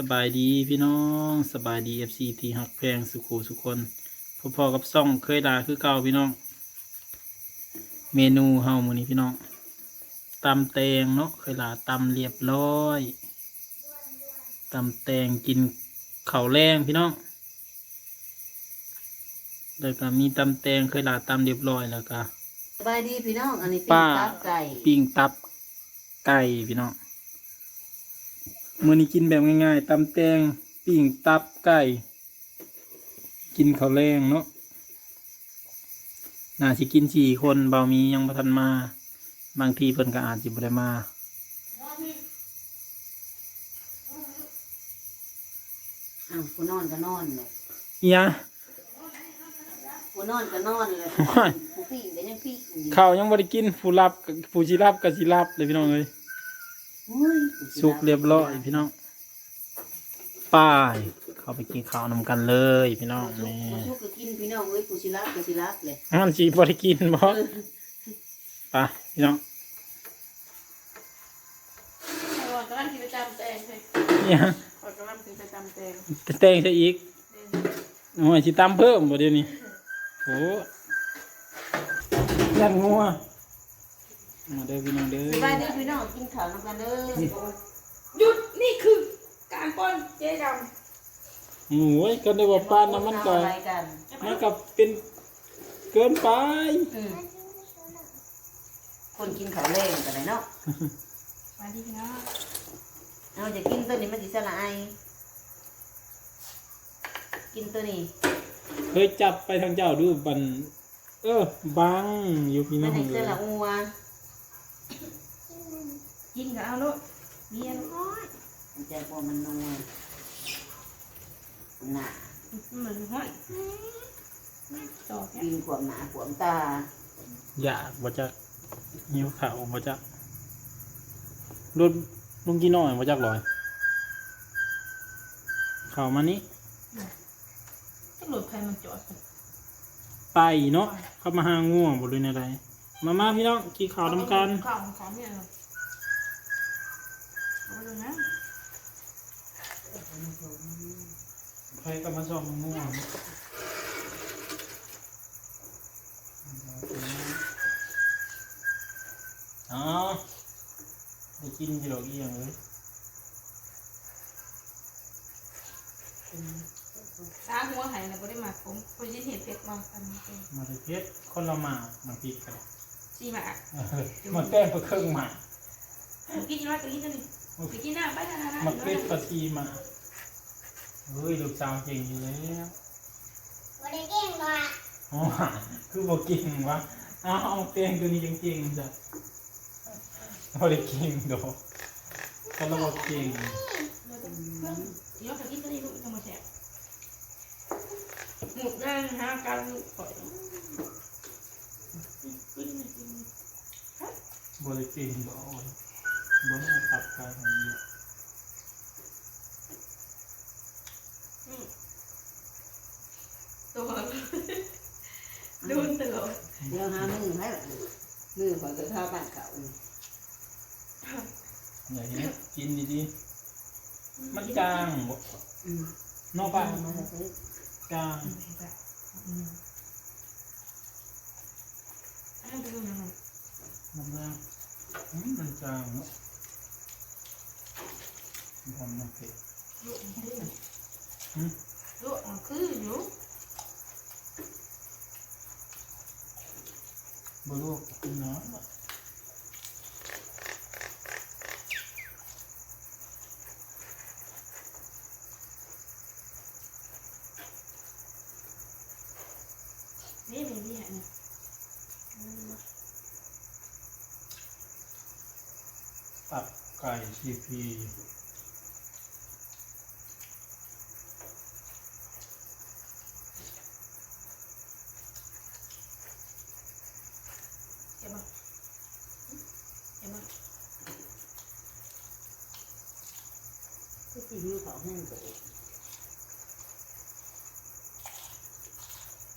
สบายดีพี่น้องสบายดีเอฟซีที่หักแพงสุขูสุคนพอๆกับซ่องเคยด่าคือเก่าพี่น้อง เมนูเฮามื้อนี้พี่น้องตำแตงเนาะเคยด่าตำเรียบร้อยตำแตงกินข้าวแรงพี่น้องแล้วก็มีตำแตงเคยด่าตำเรียบร้อยแล้วก็สบายดีพี่น้องอันนี้ป้าปิ้งตับไก่ปิ้งตับไก่พี่น้อง มื้อนี้กินแบบง่ายๆตำแตงปิ้งตับไก่ กินข้าวแรงเนาะน่าสิกินสี่คนเบามียังบ่ทันมา บางทีเพิ่นก็อาจสิบ่ได้มาอ้าวผู้นอนก็นอนเลยเอียผู้นอนก็นอนเลยโอ้ยผู้ปิ้งก็ยังปิ้งอยู่ข้าวยังบ่ได้กินผู้รับก็ผู้สิรับก็สิรับเลยพี่น้องเอ้ยโอ้ยผู้ สุกเรียบร้อยพี่น้องป้ายเข้าไปกินข้าวนำกันเลยพี่น้องสุกแม่ผู้สุกก็กินพี่น้องเอ้ยผู้สิรับก็สิรับเลยมันสิบ่ได้กินบ่เออไปพี่น้องก่อนกำลังกินไปตามแตงเลยเนี่ยก่อนกำลังกินไปตามแตงจะแต่งซะอีกโอ้ยสิตามเพิ่มบ่เดี๋ยวนี้โอ้ยันงัว มาเด้อพี่น้องเด้อสบายดีพี่น้องกินข้าวนำกันเด้อหยุดนี่คือการป้อนเจ๊ดโอ้ยก็ได้ว่าปานน้ำมันก็เอาอะไรกันมันก็เป็นเกินไปอืมคนกินข้าวแรงกันเลยเนาะำมาดีพี่น้องเอาจะกินตัวนี้มันสิสลายกินตัวนี้เคยจับไปทางเจ้าดูบันเออบังอยู่พี่น้มัอนงสิเลสยละอัว กินกับเอาลูกเมียน้อยมันจะพอมันนัวหนาเหมือนห้อยจอกเนี่ยกินขวมหนาขวมตาอยากบ่จักหิวข้าวบ่จักรถลุงกี่น้อยบ่จักลอยเข้ามานี่ตำรวจใครมันจอดไปเนาะเข้ามาหาง่วงบ่เลยในใด มามาพี่น้องกินข้าวนํกันข้าวของเขาเนี่ยเหรอเอาไปดูนะใครก็มาส่องง่วงอ๋อได้กินกี่ดอกเอียงเลยตาหัวหายนะก็ได้มาผมคนยินเห็นเพชรมากันเป็นมาเลยเพชรคนละหมากมาปีกกัน ชีหมากเออมาแต้มไปครึ่งหมากกินมาตัวนี้ตัวนี้ไปกินหน้าไปนะนะมาเป็ดปลาซีหมากเฮ้ยลูกสาวเก่งอยู่แล้ววันนี้เก่งกว่าอ๋อคือบอกเก่งวะเอาเอาเตียงตัวนี้ยังเก่งจ้ะบ่ได้เก่งดอกเขาเราบอกเก่งเดี๋ยวไปกินตัวนี้ลูกจะมาแฉะหมุดนั่นหาการลูกปล่อย กินกินบ่ได้เก่งดอกบ่ได้ตัดการของนี้ตัวดูตลอดเดี๋ยวหามือให้มือขอยกระทาบ้านเขานี่อย่างนี้กินดีๆมันจางนอกบ้านจาง อันนั้นเป็นยังไงมันนะอืมมันจางเนาะทำน้ำเผ็ดลูกคืออืมลูกคืออยู่บ่รู้กินน้ำ นี่เป็นที่ไหนเนี่ย ตับ ไก่ซีพีเห็นไหมเห็นไหมที่ที่มือเขาแห้งตัว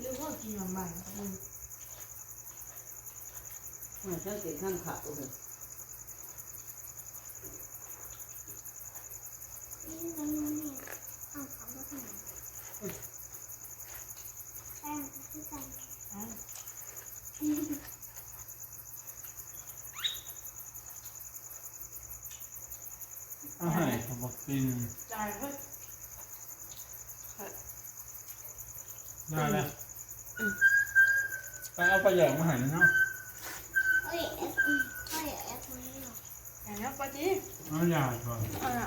เรียกว่ากินมันใหม่มันมาเช้าเกิดข้างเขาเลยมันแป้ง อกันอะเอาห้เขบกกินจ่ายเพิ่นได้แล้วไปเอาปลาหยอกมาใหายเนาะเอ้ยเอฟเอ้ยเอฟนี่เหรอ อย่างนี้ปะจีเอาหยาดก่อนอาละ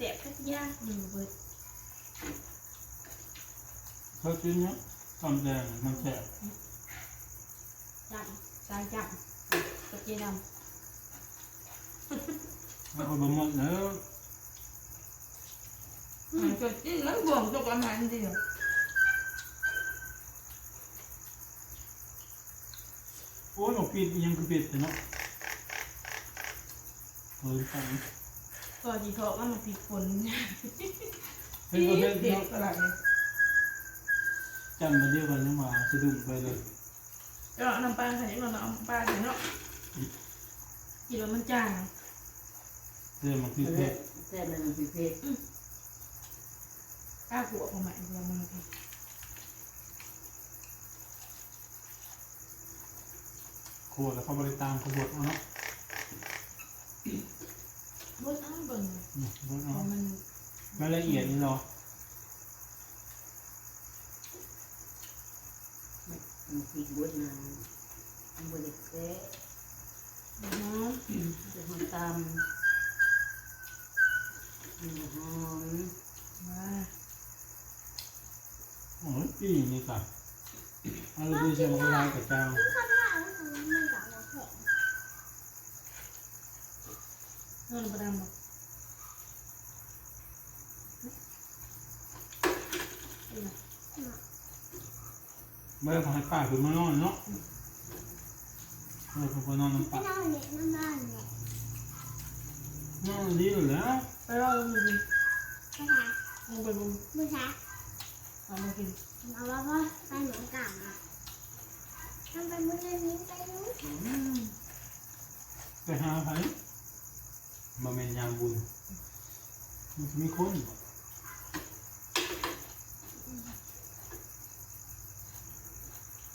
ยนุ่มเฮ้ยที่นี่อยากจะกินเองอืมเอาเลยยาปิ่งตับเสียบก็ยากหนึ่งเบิดเขากินเนี้ยตำแดงมันแฉะจำสายจำตะเกียดแล้วเอาบะหมดเนื้อำมันก็จิ้นแล้วบ่วงตัวกันหันเดียวโอ้ยบอกปิดยังคือปิดเลยเนาะเฮ้ยฟังก็จีทอกว่ามันผิดคนเฮ้ยประเภทเด็กเนาะอะไรจำมาเดียวกันยังมาสะดุ้งไปเลยก็น้ำปลาใส่เราเอาปลาใส่เนาะกินแล้วมันจางเรื่องมันคือเพชรแต่มันพิเศษกล้าหัวของมันเดียวมันผิดโคตรแล้วเขาบริตามขบวนเอาเนาะ บดอ้าวเบิ่งอืมบดเพเอาราะมันไม่ละเอียดนี่เนาะมันพริกบดมันมันบดแก่เนาะจะทำตำมันหอมมาโอ้ยปีนี่ค่ะเอาเลยดีเชียวมันลายกับเจ้าข้างหน้ามันคือมันกับหัวแข็ง เงินประดำบ่เอ้ยไม่ได้ขอให้ป้าคือมานอนเนาะเออคือมานอนน้ำไปปลานอนเนี่ยนอนนอนเนี่ยนอนดีอยู่แล้วไปรอลงมือไปหาลงไปลงมือช้าเอามากินเอาว่าพ่อไปเหมือนกันอะทำไปมือเล่นนี้ไปนู้นอืมไปหาไผ มาเป็นยามบุญมันจะมีคนบ่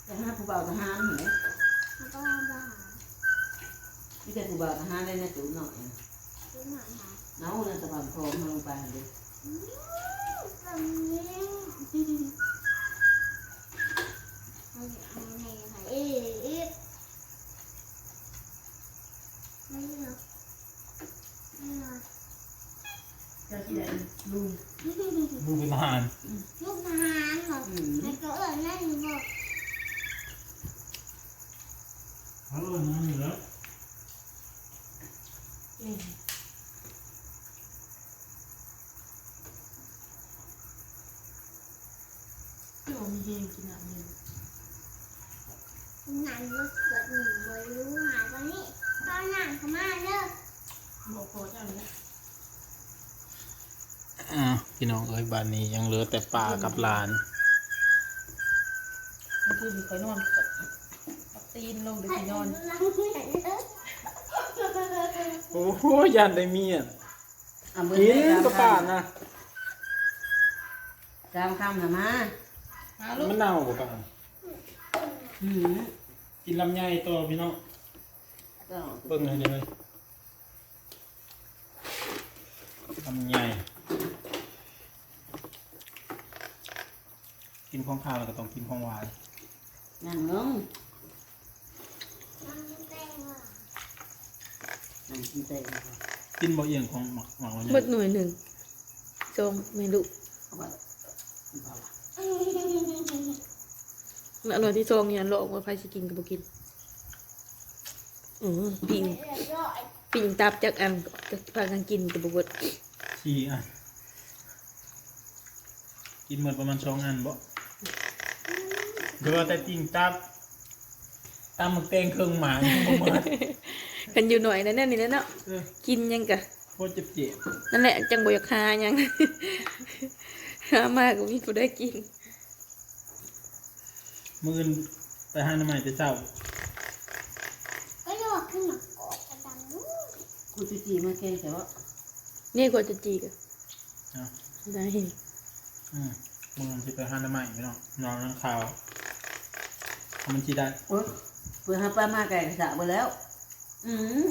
แต่ห้าผู้บ่าวทหารเหรอแล้วก็บ้าไม่ใช่ผู้บ่าวทหารเลยนะจุ๋มหน่อยซื้อหน่อยค่ะเนาเนี่ยตะบันพรมมาลงไปเลยอืมแบบนี้เอาเนี่ยเอาไหนค่ะเอ๊ะเอ๊ะไม่เหรอไม่เหรอ เจะที่ไหนลุง ลูกเป็นทหาร ลูกทหารเหรอ อืม มันก็เออนั่นบอก เขาเออนั่นอยู่แล้ว เองที่ผมมีเย็นกินอะเนี่งานรถเกิดหนึ่งบรู้หาตอนนี้ตอนนั้นเขามาเลิกบอกโคตรอย่างนี้อ่าพี่น้องเอ้ยบ้านนี้ยังเหลือแต่ป่ากับหลานมันคือมีคอยนอนกับตีนลงไปใครที่นอนนหลังเนี่ยเลิก โอ้โหยันได้เมียนเอามือกินให้กับป่านะตามคำนะมามาลูกมันเน่ากับป่าอืมกินลำไยต่อพี่น้องก็เบิ่งให้เลยลำไยกินของข้าวแล้วก็ต้องกินของหวานนั่งลง มันแป้งว่ะ กินเตะกินบ่เอียงของหมักหมักลำไยเบิดหน่วยหนึ่งจงไม่รู้เอาไว้เอาละอร่อยที่จงเนี่ยโลกว่าใครจะกินกับกินอืมปิ่งปิ่งตับจากอันจะพากันกินกับบดสี่อันกินหมดประมาณสองอันบ่เดี๋ยวว่าแต่จริงตับตามหมึกแตงเครื่องหมายบ่หมด กันอยู่หน่อยนั่นนี่แหล้วเนาะเออกินยังกะโคตรเจ็บเจ็บนั่นแหละจังบอยากหายัง หามากก็มีผู้ได้กิน มือนไปหาหน้ำใหม่แต่เช้าก็โยกขึ้นมากอดกระดังนู้นกูจีจีมาแกงแต่ว่านี่ควรจะจีกันเอาได้อืมมือที่ไปหาหน้ำใหม่พี่น้องนอนนั่งข่าวเอามันจีได้โอ๊ยเพื่อหาปลามาไก่กระสะไปแล้ว อืม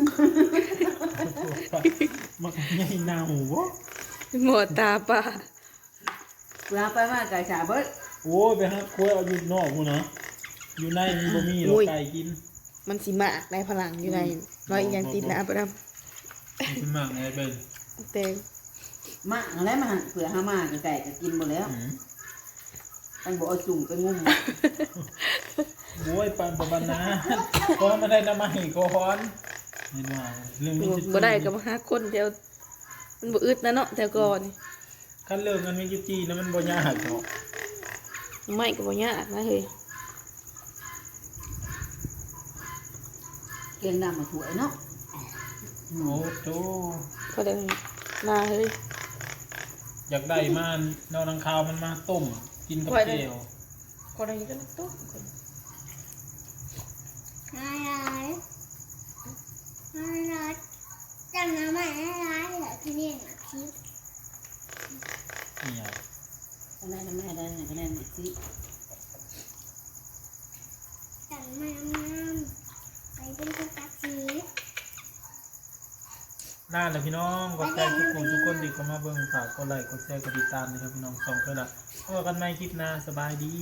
มักใหญ่หน้าหูบ่หมอตาปลาเพื่อหาปลามาไก่กระสะเบิดโอ้ยไปหาคุยเอาอยู่นอกพูนเนาะอยู่ในมันบ่มีหรอกไก่กิน มันสิมากในพลังอยู่ในร้อยอีกอยังติดนะประดมันสิมากไงเป็นำแต่มาอะไรมาเผื่อหามาไก่ก็กินหมดแล้วอืมตั้งบอกเอาจุ่มไปงุ่ม โอ้ยปันประบันนะเพราะมันได้น้ำมันก่อนเห็นว่าเรื่องนี้บ่ได้ก็มาหาคนแถวมันบ่อึดนะเนาะแต่ก่อนคันเรื่องกันมีจิจีแล้วมันบ่ยากหรอกไม่ก็บ่ยากนะเฮ้ยเกงดำมาถวยเนาะโอ้โตพอได้มาเฮ้ยอยากได้มานนอนนังคาวมันมาต้มกินกับค่อยได้เจียวก็ได้กันตุ๊ก นายร้ายนายร้ายจำน้ำมันนายร้ายเหรอที่นี่นะคลิปนี่ยก็ได้นะแม่ได้นก็ได้นสิจำน้ำไปเป็นกระตักสีน่าเลยพี่น้องกดใจทุกคนทุกคนที่เข้ามาเบิ่งฝากกดไลค์กดแชร์กดติดตามนะครับพี่น้องสองเพื่อนละพบกันใหม่คลิปหน้าสบายดี